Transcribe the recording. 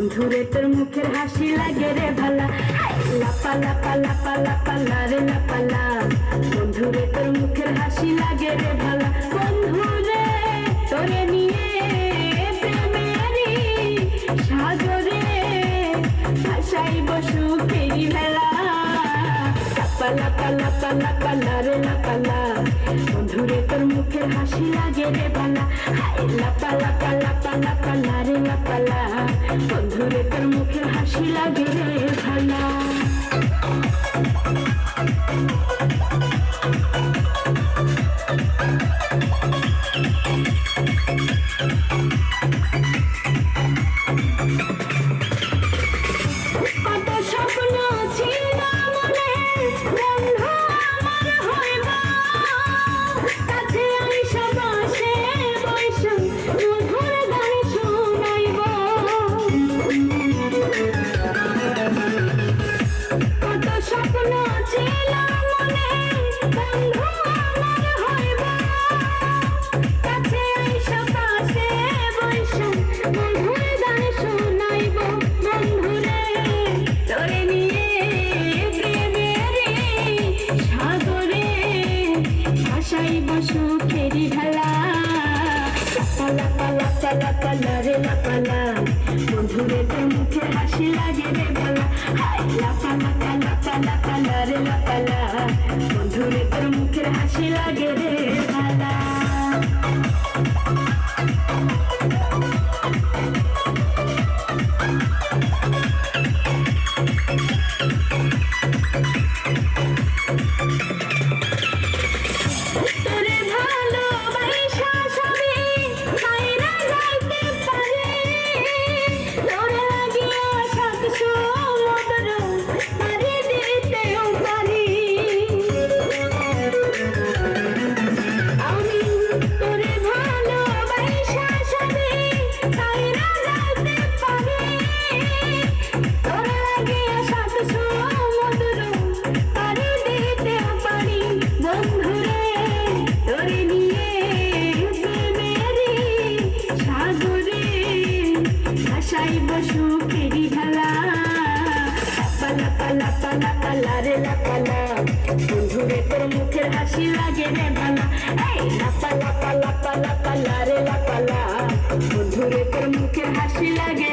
বন্ধুরে তোর মুখের হাসি লাগে রে ভালা। লাপা লাপা লাপা লাপা, লা রে, লাপা বন্ধুরে তোর মুখের হাসি লাগে রে ভালা। বন্ধুরে তোরে নিয়ে ভাসাইব সুখেরি ভেলা লাপা লাপা লাপা লাপা, লা রে, লাপা, লা। বন্ধুরে তোর মুখের হাসি লাগে রে ভালা। লাপা লাপা লাপা লাপা, লা হাসি লাগে সুখেরি ভেলা লাপা লাপা লাপা লা রে, লাপা, লা। বন্ধুরে তোর মুখে হাসি লাগে রে ভালা। হাই লাপা লাপা লাপা লাপা, লা রে, লাপা, লা। তোর মুখের হাসি লাগে রে ভালা। ভাসাইব সুখেরি ভেলা পালা পালা পালা পালা রে লাপালা বন্ধুরে তোর মুখের হাসি লাগে রে ভালা। এই লাপালা পালা পালা পালা রে লাপালা বন্ধুরে তোর মুখের হাসি লাগে